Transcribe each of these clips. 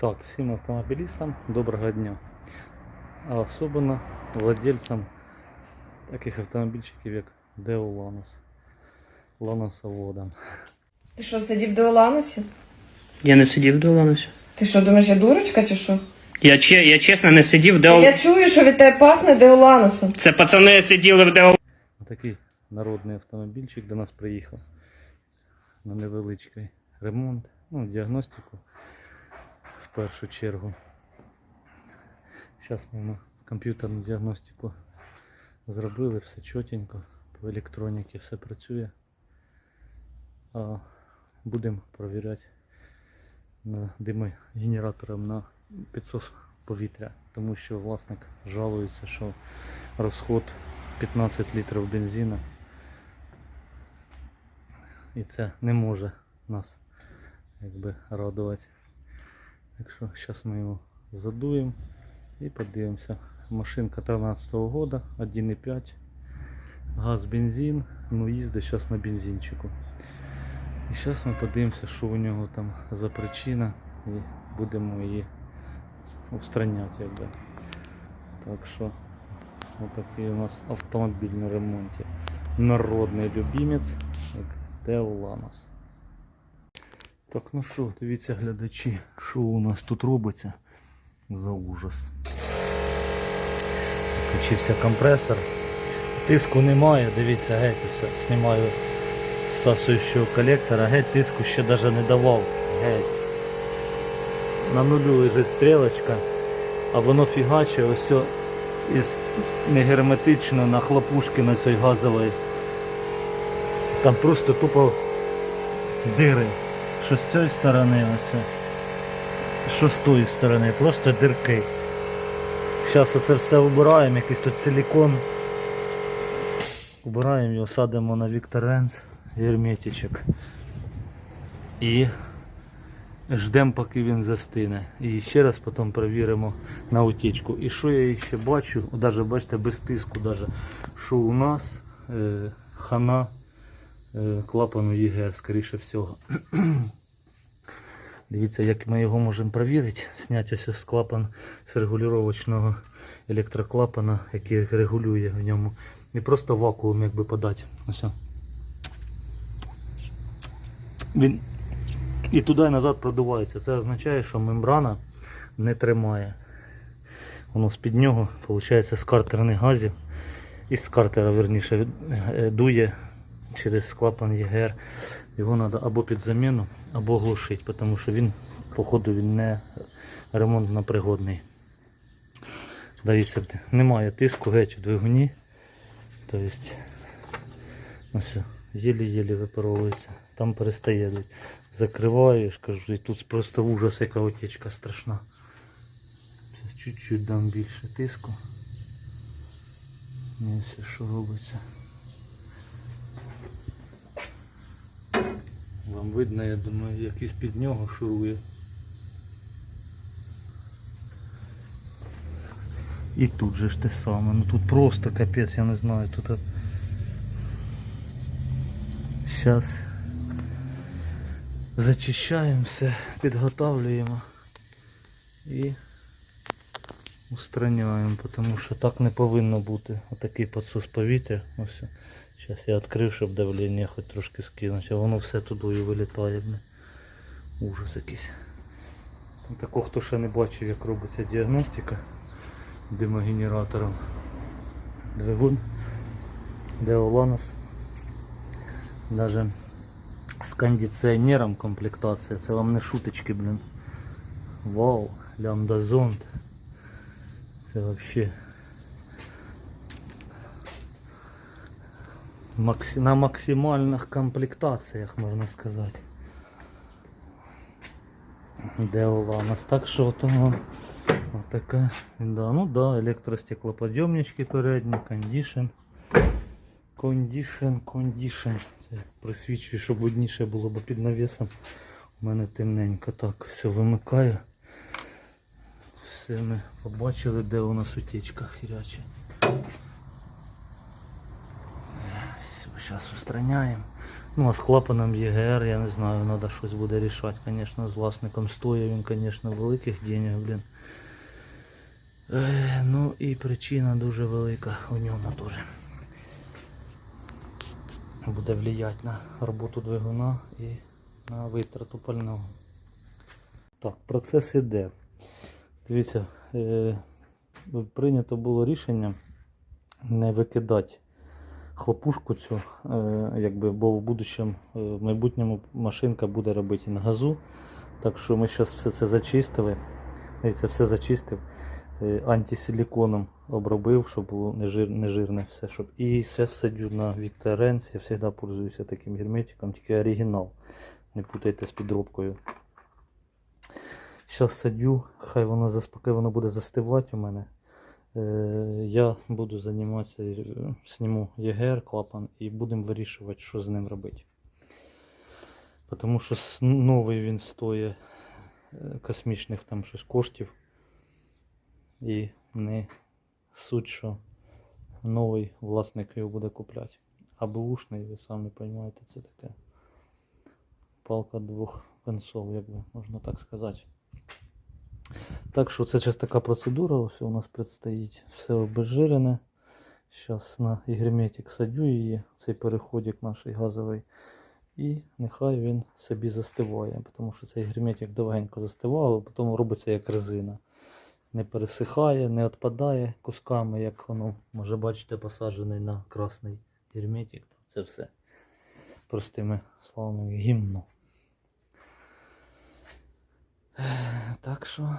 Так, всім автомобілістам доброго дня. А особливо владельцям таких автомобільчиків, як Део Ланос. Ланосоводам. Ти що, сидів до Оланусі? Я не сидів до Ланусю. Ти що, думаєш, я дурочка чи що? Я, че, я чесно не сидів де Я чую, що від тебе пахне Деоланусом. Це пацани сиділи в де Такий народний автомобільчик до нас приїхав на невеличкий ремонт, ну, діагностику в першу чергу. Зараз ми комп'ютерну діагностику зробили, все чотенько, по електроніці все працює. А будемо перевіряти на димогенератором на підсос повітря, тому що власник жалується, що розход 15 літрів бензину. І це не може нас якби радувати. Так що зараз ми його задуємо і подивимося. Машинка 13 года, 1,5. Газ, бензин, ну їздить зараз на бензинчику. І зараз ми подивимося, що у нього там за причина і будемо її устраняти. Якби. Так що Отакий у нас автомобіль на ремонті. Народний любімець, як Тео Ланос. Так, ну що, дивіться глядачі, що у нас тут робиться за ужас. Включився компресор. Тиску немає, дивіться, геть все. Знімаю сасуючого колектора, геть тиску ще навіть не давав. Геть. На нулю лежить стрілочка, а воно фігаче ось із негерметично на хлопушки на цій газовій. Там просто тупо дири. Що з цієї сторони ось. Що з тої сторони, просто дирки. Зараз оце все вибираємо, якийсь тут силікон. Убираємо його, садимо на Віктор Ренц, герметичок. І ждемо, поки він застине. І ще раз потім перевіримо на утічку. І що я ще бачу, навіть бачите, без тиску, даже, що у нас е, хана е, клапану ЄГР, скоріше всього. Дивіться, як ми його можемо перевірити. Зняти ось з клапан з регулювачного електроклапана, який регулює в ньому. І просто вакуум якби подати. Ось. Він і туди і назад продувається. Це означає, що мембрана не тримає. Воно з-під нього, виходить, з картерних газів. Із картера, верніше, е, дує через клапан ЄГР. Його треба або під заміну, або глушити, тому що він, походу, він не ремонтно пригодний. Дивіться, немає тиску геть у двигуні. Тобто, єлі-єлі випаровується. Там перестає. Закриваєш, кажу, і тут просто ужас, яка отечка страшна. Чуть-чуть дам більше тиску. І ось що робиться. Вам видно, я думаю, якийсь під нього шурує. І тут же ж те саме. Ну тут просто капець, я не знаю. Тут зараз зачищаємо все, підготавлюємо і устраняємо, тому що так не повинно бути. Отакий підсос повітря. Ось. Зараз я відкрив, щоб давлення хоч трошки скинути, а воно все туди і вилітає. Ужас якийсь. Ну, Такого хто ще не бачив, як робиться діагностика димогенератором. Двигун Деоланос. Даже з кондиціонером комплектація. Це вам не шуточки, блін. Вау, лямбда зонд. Це вообще на максимальних комплектаціях, можна сказати. Деоланос. Так що там Отака, да, ну да, електростеклоподйомнички передні, кондішн. Кондішн, кондішн. Це присвічує, щоб видніше було, бо під навісом у мене темненько. Так, все вимикаю. Все ми побачили, де у нас утічка хіряча. Все, зараз устраняємо. Ну, а з клапаном ЄГР, я не знаю, треба щось буде рішати, звісно, з власником стоїть він, звісно, великих денег, блін. Ну і причина дуже велика у ньому теж. Буде влиять на роботу двигуна і на витрату пального. Так, процес іде. Дивіться, е, прийнято було рішення не викидати хлопушку цю, е, якби, бо в будущем, е, в майбутньому машинка буде робити на газу. Так що ми зараз все це зачистили. Дивіться, все зачистив. е, Антисиліконом обробив, щоб було нежир, нежирне все. Щоб... І все садю на Вікторенс. Я завжди пользуюся таким герметиком, тільки оригінал. Не путайте з підробкою. Зараз садю, хай воно заспокоє, воно буде застивати у мене. Е, Я буду займатися, е, зніму ЄГР клапан і будемо вирішувати, що з ним робити. Тому що новий він стоїть е, космічних там щось коштів. І не суть, що новий власник його буде купляти. А бушний, ви самі розумієте, це таке палка двох концов, як би можна так сказати. Так що це така процедура, ось у нас предстоїть все обезжирене. Зараз на герметик садю її, цей переходик наш газовий. І нехай він собі застиває, тому що цей герметик довгенько застивав, а потім робиться як резина. Не пересихає, не відпадає кусками, як воно, може бачите, посаджений на красний герметик. Це все. Простими словами, гімно. Так що.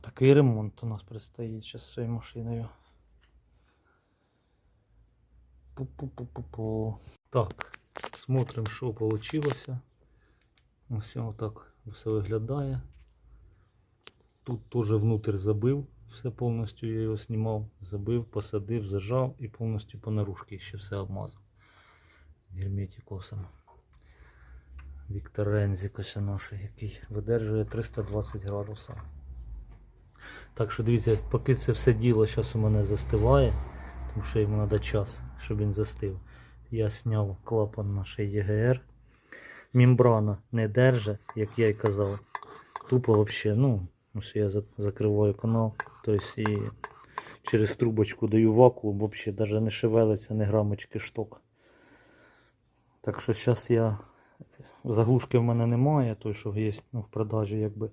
Такий ремонт у нас предстоїть зараз з цією машиною. Пу-пу-пу-пу-пу. Так, смотрим, що вийшло. Ось так все виглядає. Тут теж внутрь забив, все повністю я його знімав, забив, посадив, зажав і повністю по наружці ще все обмазав. Герметикосом. Віктор Рензік наш, який видержує 320 градусів. Так що дивіться, поки це все діло зараз у мене застиває, тому що йому треба час, щоб він застив. Я зняв клапан наш ЄГР. Мембрана не держить, як я й казав. Тупо взагалі, ну, ось я закриваю канал, тобто і через трубочку даю вакуум, взагалі навіть не шевелиться, не грамочки шток. Так що зараз я заглушки в мене немає, той, що є ну, в продажі, якби.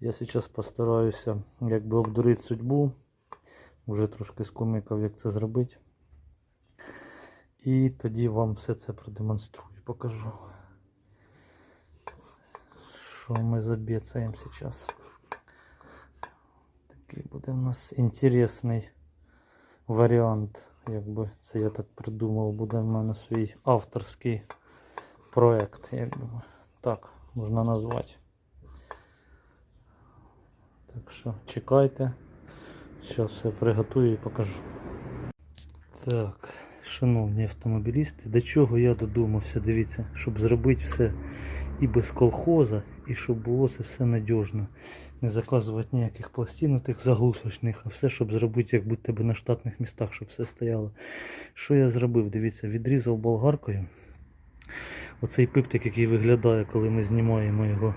Я зараз постараюся якби обдурити судьбу. Вже трошки скумикав, як це зробити. І тоді вам все це продемонструю, покажу. Що ми забіцаємо зараз. Такий буде у нас інтересний варіант. Якби це я так придумав, буде в мене свій авторський проект, як би так можна назвати. Так що чекайте. Зараз все приготую і покажу. Так, шановні автомобілісти, до чого я додумався, дивіться, щоб зробити все і без колхоза, і щоб було це все надіжно. Не заказувати ніяких пластин тих заглушечних, а все, щоб зробити, як будь тебе на штатних містах, щоб все стояло. Що я зробив? Дивіться, відрізав болгаркою. Оцей пиптик, який виглядає, коли ми знімаємо його,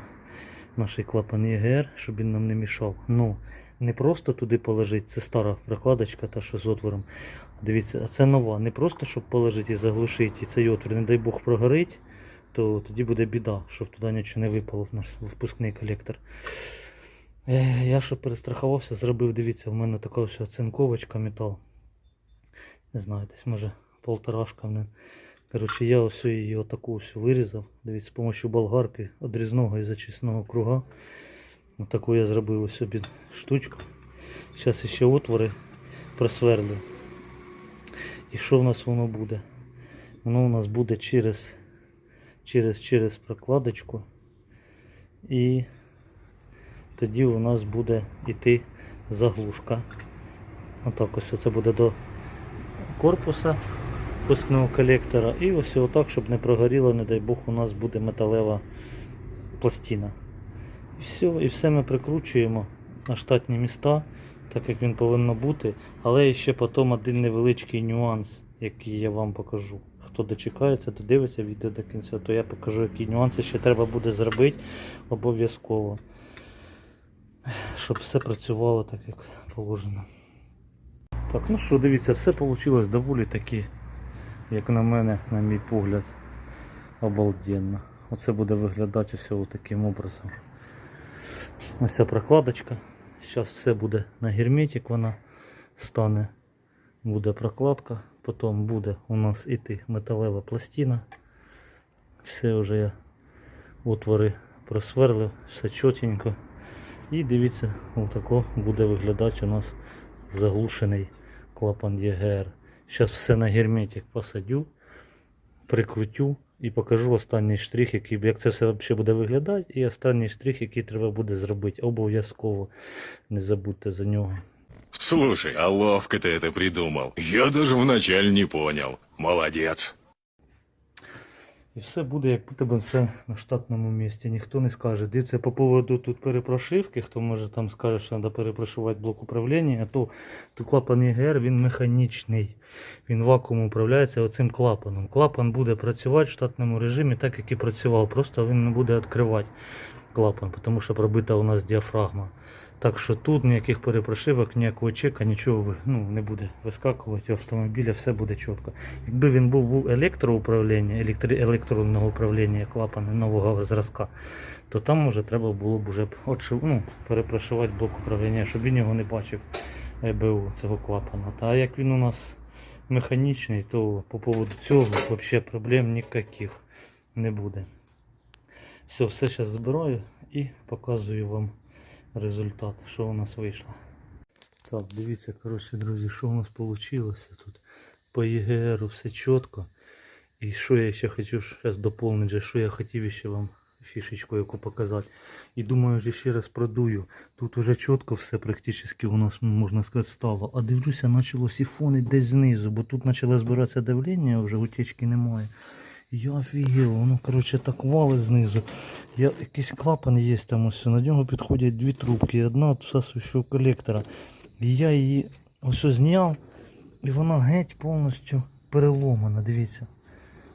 наш клапан ЄГР, щоб він нам не мішав. Ну, не просто туди положити, це стара прокладочка, та що з отвором. Дивіться, а це нова. Не просто щоб положити і заглушити, і цей отвір, не дай Бог прогорить, то тоді буде біда, щоб туди нічого не випало в наш впускний колектор. Е, Я щоб перестрахувався, зробив, дивіться, в мене така ось оцинковочка метал. Не знаю, десь може полторашка. в мене. Коротше, я ось її отаку ось вирізав. Дивіться, з допомогою болгарки одрізного і зачисного круга. Отаку я зробив ось собі штучку. Зараз ще отвори просверлю. І що в нас воно буде? Воно у нас буде через, через, через прокладочку. І тоді у нас буде йти заглушка. Отак ось це буде до корпуса пускного колектора. І ось отак, щоб не прогоріло, не дай Бог, у нас буде металева пластина. І все, і все ми прикручуємо на штатні міста, так як він повинно бути. Але ще потім один невеличкий нюанс. які я вам покажу. Хто дочекається, додивиться відео до кінця, то я покажу, які нюанси ще треба буде зробити обов'язково. Щоб все працювало так, як положено. Так, ну що, дивіться, все вийшло доволі таки, як на мене, на мій погляд, обалденно. Оце буде виглядати все таким образом. Ось ця прокладочка. Зараз все буде на герметик, вона стане. Буде прокладка, потім буде у нас іти металева пластина. Все вже я отвори просверлив, все чотенько. І дивіться, отако буде виглядати у нас заглушений клапан ЄГР. Зараз все на герметик посадю, прикрутю і покажу останній штрих, який, як це все взагалі буде виглядати, і останній штрих, який треба буде зробити. Обов'язково не забудьте за нього. Слушай, а ловко ты это придумал. Я даже вначале не понял. Молодец. І все буде, як будто б все на штатному місці. Ніхто не скаже. Дивіться, по поводу тут перепрошивки, хто може там скаже, що треба перепрошувати блок управління, а то тут клапан ЄГР він механічний. Він вакуум управляється оцим клапаном. Клапан буде працювати в штатному режимі, так як і працював. Просто він не буде відкривати клапан, тому що пробита у нас діафрагма. Так що тут ніяких перепрошивок, ніякого чека, нічого ну, не буде вискакувати у автомобіля, все буде чітко. Якби він був, був електроуправління, електри, електронного управління клапана нового зразка, то там може треба було б уже ну, перепрошивати блок управління, щоб він його не бачив ЕБУ цього клапана. Та як він у нас механічний, то по поводу цього взагалі проблем ніяких не буде. Все, все зараз збираю і показую вам результат, що у нас вийшло. Так, дивіться, коротше, друзі, що у нас вийшло тут. По ЄГРу все чітко. І що я ще хочу зараз доповнити, що я хотів ще вам фішечку яку показати. І думаю, вже ще раз продую. Тут уже чітко все практично у нас, можна сказати, стало. А дивлюся, почало сифонити десь знизу, бо тут почало збиратися давлення, вже утечки немає. Я офігел, воно коротше так валить знизу. Я, якийсь клапан є там ось, на нього підходять дві трубки, одна від всасуючого колектора. І я її ось зняв, і вона геть повністю переломана, дивіться.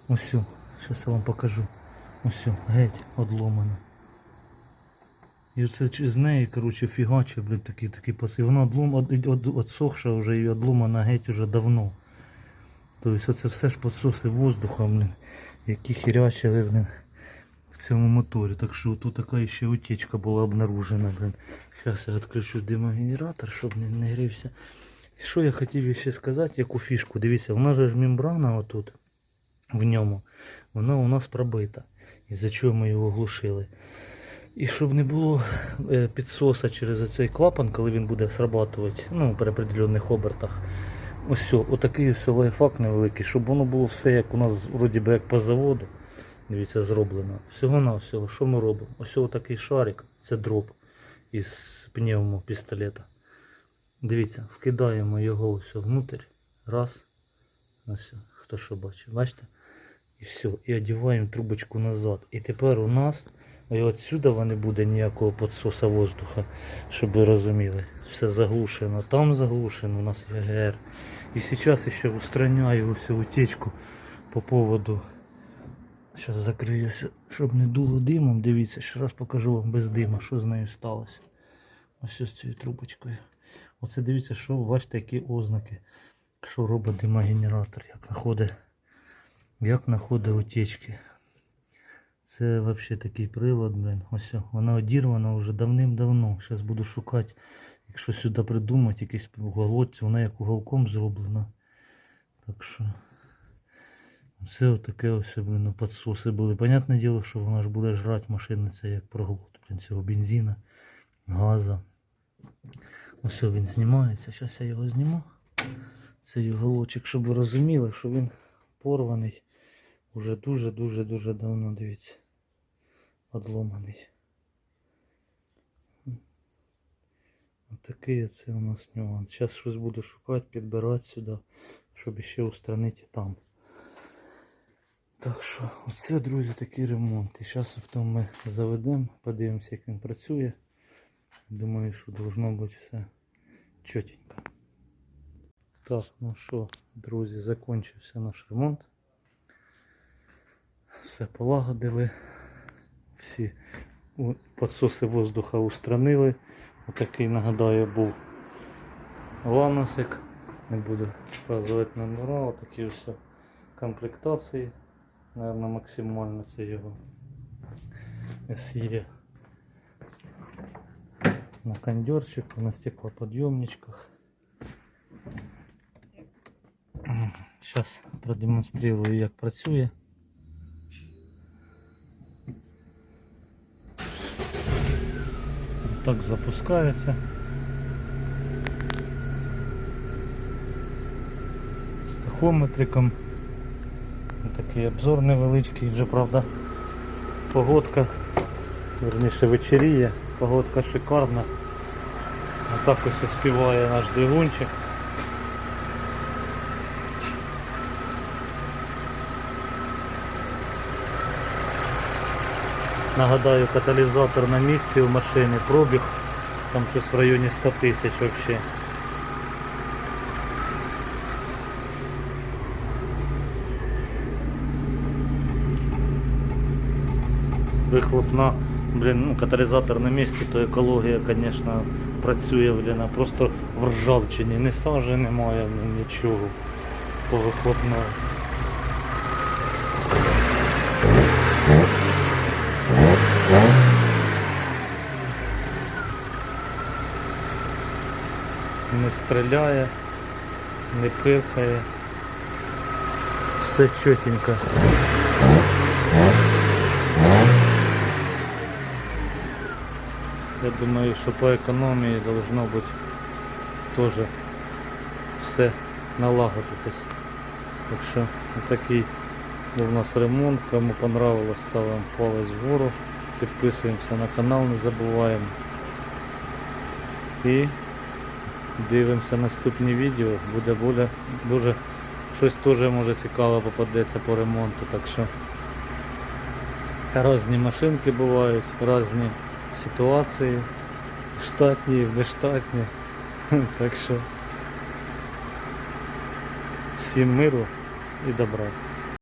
Ось, зараз я вам покажу. Ось, геть одломана. І оце з неї, коротше, фігаче, блядь, такий такий пас. І вона отсохша вже і одломана геть уже давно. Тобто оце все ж підсоси воздуха, блін, які хірячили, блін, в цьому моторі. Так що тут така ще утечка була обнаружена. Зараз я відключу димогенератор, щоб не, не грівся. Що я хотів ще сказати, яку фішку. Дивіться, вона ж мембрана отут, в ньому, вона у нас пробита. Із-за чого ми його глушили. І щоб не було е, підсоса через цей клапан, коли він буде срабатувати ну, при определених обертах. Ось отакий ось лайфхак невеликий, щоб воно було все як у нас вроді би як по заводу. Дивіться, зроблено. Всього на всього, що ми робимо? Ось такий шарик, це дроп із пневмо пістолета. Дивіться, вкидаємо його ось внутрь. Раз. Ось, хто що бачить, бачите? І все. І одіваємо трубочку назад. І тепер у нас і отсюди не буде ніякого підсоса воздуха, щоб ви розуміли. Все заглушено. Там заглушено у нас ЄГР. І зараз ще устраняю ось утечку по поводу. Зараз закриюся, щоб не дуло димом. Дивіться, ще раз покажу вам без дима, що з нею сталося. Ось з цією трубочкою. Оце дивіться, що бачите, які ознаки, що робить димогенератор, як знаходить, як утечки. Це взагалі такий прилад, блин. Ось вона одірвана вже давним-давно. Зараз буду шукати, якщо сюди придумати якийсь уголок, вона як уголком зроблена. Так що це отаке ось, блин, підсоси були. Понятне діло, що вона ж буде жрати машину, це як проглот блин, цього бензина, газа. Ось він знімається. Зараз я його зніму. Цей уголочок, щоб ви розуміли, що він порваний. Уже дуже-дуже-дуже давно, дивіться. Одломаний. Отакий це у нас нюанс. Зараз щось буду шукати, підбирати сюди, щоб ще устранити там. Так що, оце, друзі, такий ремонт. І зараз потім ми заведемо, подивимося, як він працює. Думаю, що должно бути все чотенько. Так, ну що, друзі, закінчився наш ремонт. Все полагодили. Всі підсоси воздуха устранили. Отакий, нагадаю, був ланосик. Не буду вказувати номера, отакі все комплектації. Наверное, максимально це його SE. На кондерчику, на стеклоподъемничках. Зараз продемонструю, як працює. Так запускається. З тахометриком. Такий обзор невеличкий, вже правда погодка, верніше вечеріє, погодка шикарна. Отак ось і співає наш двигунчик. Нагадаю, каталізатор на місці у машини, пробіг, там щось в районі 100 тисяч взагалі. Вихлопна, блін, ну каталізатор на місці, то екологія, звісно, працює, блін, а просто в ржавчині, ні сажі немає, блін, нічого по вихлопної. Не стріляє, не пирхає. Все чотенько. Я думаю, що по економії должно бути теж все налагодитись. Так що такий був у нас ремонт. Кому понравилось, ставимо палець вгору, підписуємося на канал, не забуваємо. І дивимося наступні відео. Буде буде дуже щось теж може цікаве попадеться по ремонту. Так що різні машинки бувають, різні ситуації, штатні, нештатні. Так що всім миру і добра.